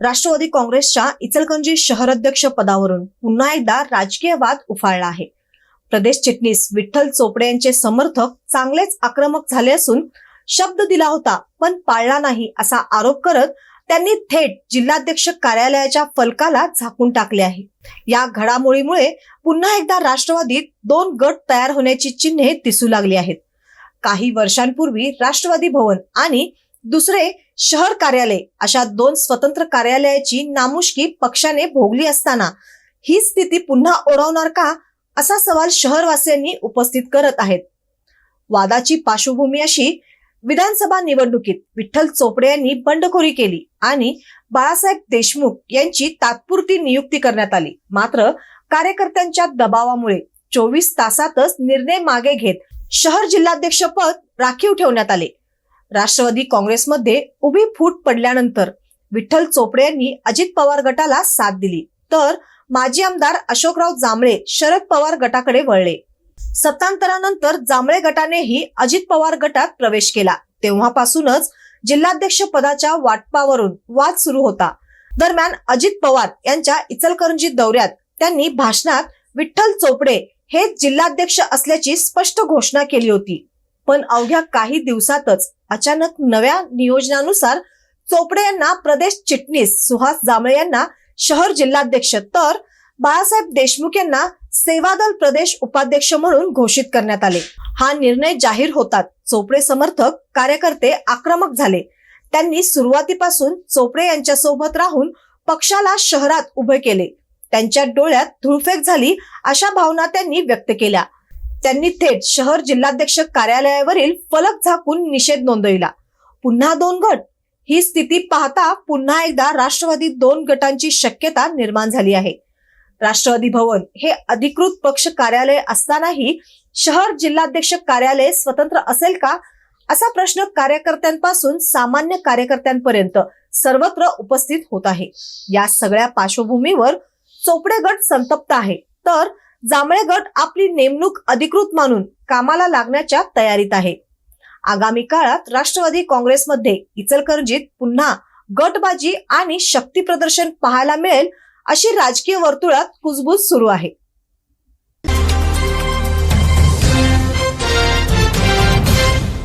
राष्ट्रवादी काँग्रेसच्या इचलकरंजी शहराध्यक्ष पदावरून पुन्हा एकदा राजकीय वाद उफाळला आहे. प्रदेश चिटणीस विठ्ठल चोपडे यांचे समर्थक चांगलेच आक्रमक झाले असून शब्द दिला होता पण पाळला नाही असा आरोप करत त्यांनी थेट जिल्हाध्यक्ष कार्यालयाच्या फलकाला झाकून टाकले आहे. या घडामोडीमुळे पुन्हा एकदा राष्ट्रवादीत दोन गट तयार होण्याची चिन्हे दिसू लागली आहेत. काही वर्षांपूर्वी राष्ट्रवादी भवन आणि दुसरे शहर कार्यालय. अशा दोन स्वतंत्र कार्यालयाची नामुष्की पक्षाने भोगली असताना ही स्थिती पुन्हा ओढवणार का? असा सवाल शहरवासियांनी उपस्थित करत आहेत. वादाची पार्श्वभूमी अशी विधानसभा निवडणुकीत विठ्ठल चोपडे यांनी बंडखोरी केली आणि बाळासाहेब देशमुख यांची तात्पुरती नियुक्ती करण्यात आली. मात्र कार्यकर्त्यांच्या दबावामुळे चोवीस तासातच निर्णय मागे घेत शहर जिल्हाध्यक्ष पद राखीव ठेवण्यात आले. राष्ट्रवादी काँग्रेसमध्ये उभी फूट पडल्यानंतर विठ्ठल चोपडे यांनी अजित पवार गटाला साथ दिली. तर माजी आमदार अशोकराव जांभळे शरद पवार गटाकडे वळले. सत्तांतरानंतर जांभळे गटानेही अजित पवार गटात प्रवेश केला. तेव्हापासूनच जिल्हाध्यक्ष पदाच्या वाटपावरून वाद सुरू होता. दरम्यान अजित पवार यांच्या इचलकरंजी दौऱ्यात त्यांनी भाषणात विठ्ठल चोपडे हे जिल्हाध्यक्ष असल्याची स्पष्ट घोषणा केली होती. पण अवघ्या काही दिवसातच अचानक नव्या नियोजनानुसार चोपडे यांना प्रदेश चिटणीस सुहास जांभळे यांना शहर जिल्हाध्यक्ष तर बाळासाहेब देशमुख यांना सेवादल प्रदेश उपाध्यक्ष म्हणून घोषित करण्यात आले. हा निर्णय जाहीर होतात चोपडे समर्थक कार्यकर्ते आक्रमक झाले. त्यांनी सुरुवातीपासून चोपडे यांच्या सोबत राहून पक्षाला शहरात उभे केले. त्यांच्या डोळ्यात धुळफेक झाली अशा भावना त्यांनी व्यक्त केल्या. त्यांनी थेट शहर जिल्हाध्यक्ष कार्यालयावरील फलक झाकून निषेध नोंदविला. पुन्हा दोन गट. ही स्थिती पाहता पुन्हा एकदा राष्ट्रवादी दोन गटांची शक्यता निर्माण झाली आहे. राष्ट्रवादी भवन हे अधिकृत पक्ष कार्यालय असतानाही शहर जिल्हाध्यक्ष कार्यालय स्वतंत्र असेल का? असा प्रश्न कार्यकर्त्यांपासून सामान्य कार्यकर्त्यांपर्यंत सर्वत्र उपस्थित होत आहे. या सगळ्या पार्श्वभूमीवर चोपडे गट संतप्त आहे. तर जांभळे गट आपली नेमणूक अधिकृत मानून कामाला लागण्याच्या तयारीत आहे. आगामी काळात राष्ट्रवादी काँग्रेसमध्ये इचलकरंजीत पुन्हा गटबाजी आणि शक्ती प्रदर्शन पाहायला मिळेल अशी राजकीय वर्तुळात कुजबूज सुरू आहे.